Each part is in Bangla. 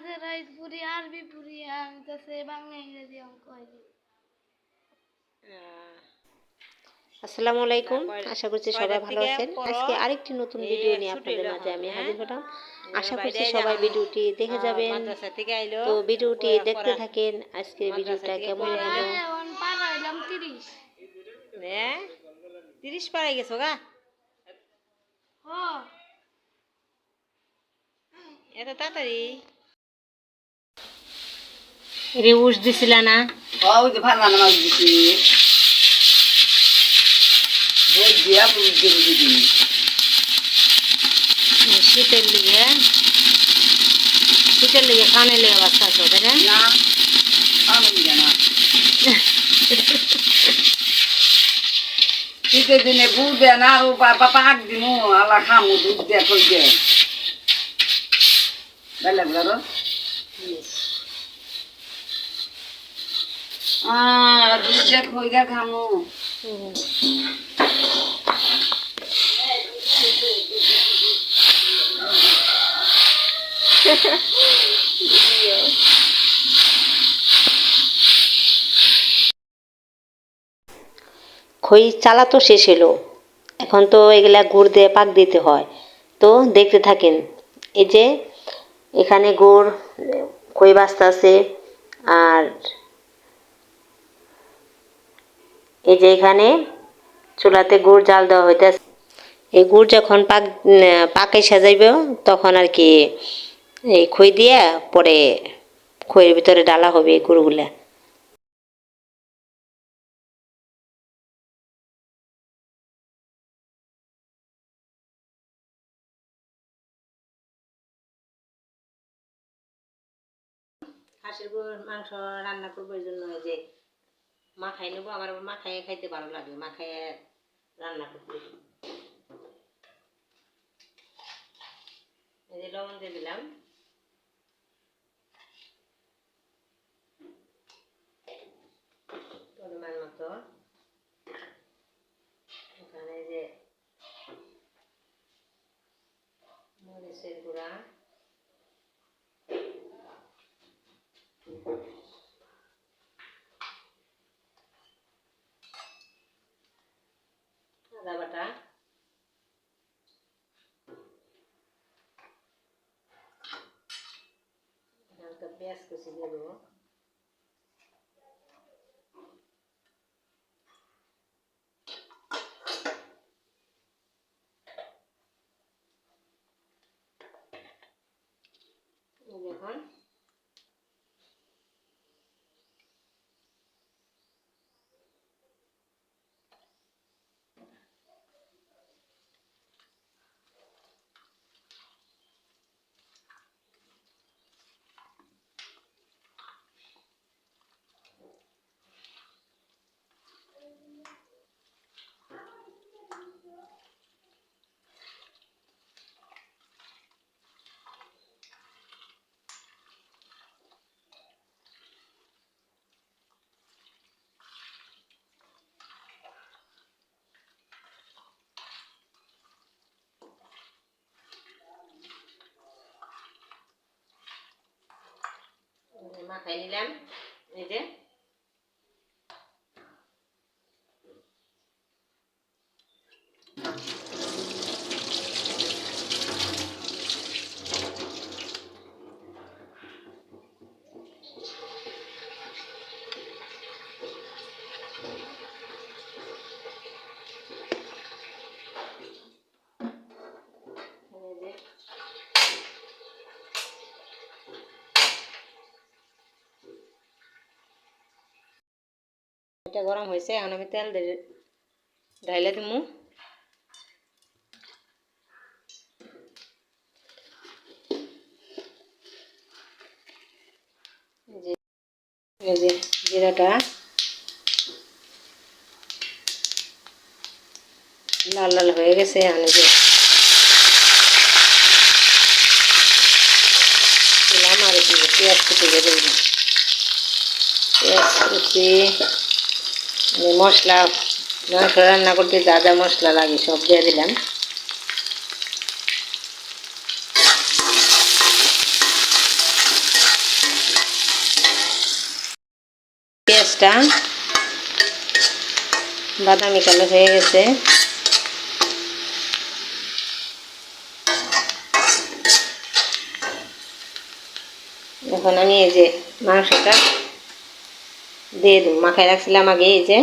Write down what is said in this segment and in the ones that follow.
মাঝে রাইত পুরি আরবি পুরি আমি তো সে বাংলা ইংরেজি অঙ্ক হয়নি। আসসালামু আলাইকুম। আশা করছি সবাই ভালো আছেন। আজকে আরেকটি নতুন ভিডিও নিয়ে আপনাদের মাঝে আমি হ্যাঁ? হাজির হলাম আশা করছি সবাই ভিডিওটি দেখে যাবেন। থেকে আইলো। তো ভিডিওটি দেখতে থাকেন। আজকের ভিডিওটা কেমন হলো? তিরিশ। হ্যাঁ তিরিশ পাড়াই গেছো গা? হ। এত তাড়াতাড়ি? রে উস দিছিল না? শীতের লিগে শীতের লিগে খানে লেগে বাচ্চা আছো জানা শীতের দিনে গুড় দেয় না আর বাবা পাক দিমু আল্লাহ খামু দুধ দিয়ে কই দে বেলা বেলা খামু খই চালা তো শেষ হলো। এখন তো এগুলা গুড় দিয়ে পাক দিতে হয়। তো দেখতে থাকেন, এই যে এখানে গুড়, খই বাস্তা আছে আর এই যে এখানে চুলাতে গুড় জাল দেওয়া হইতেছে। এই গুড় যখন পাক পাকে সাজাইবে, তখন আর কি এই খই দিয়ে পরে খইয়ের ভিতরে ডালা হবে এই গুড়গুলা। মাংস রান্না করব এই জন্য যে মাখাই নেব, আমার মাখায় খাইতে ভালো লাগে মাখায় রান্না করতে। এই যে লবণ দিয়ে দিলাম পরিমাণ মতো এখানে এই যে মরিচের গুঁড়া আদা বাটা হালকা পেঁয়াজ কুচি দিয়ে দেবো। এই যে মাখাই এটা গরম হয়েছে এখন আমি তেল ঢাইলে দিমু। জিরাটা লাল লাল হয়ে গেছে এখন যে দিলাম আর পেঁয়াজ কুচি পেঁয়াজ কুচি আমি মশলা মাংস রান্না করতে যা যা মশলা লাগে, সব দিয়ে দিলাম। পেঁয়াজটা বাদামি কালার হয়ে গেছে। এখন আমি এই যে মাংসটা দিয়ে মাখায় রাখছিলাম আগে এই যে।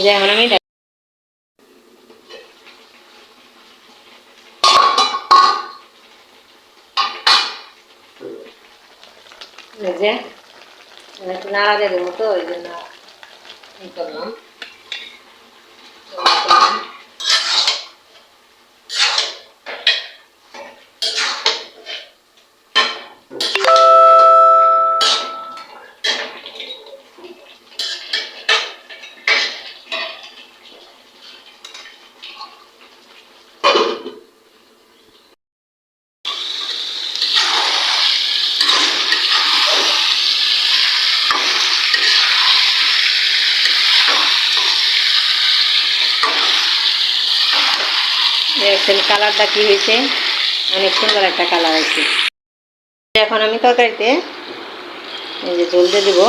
এই যে এখন আমি নাড়া দেবো তো ওই জন্য করলাম দেখছেন, কালারটা কি হয়েছে? অনেক সুন্দর একটা কালার আছে এখন আমি তরকারিতে এই যে জল দিয়ে দেবো।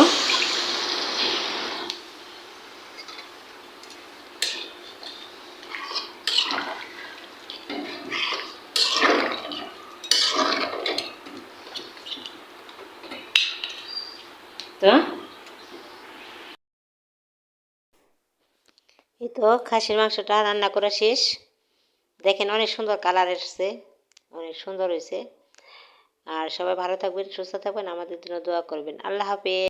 এই তো খাসির মাংসটা রান্না করা শেষ। দেখেন অনেক সুন্দর কালার এসছে, অনেক সুন্দর হয়েছে। আর সবাই ভালো থাকবেন, সুস্থ থাকবেন, আমাদের জন্য দোয়া করবেন। আল্লাহ হাফেজ।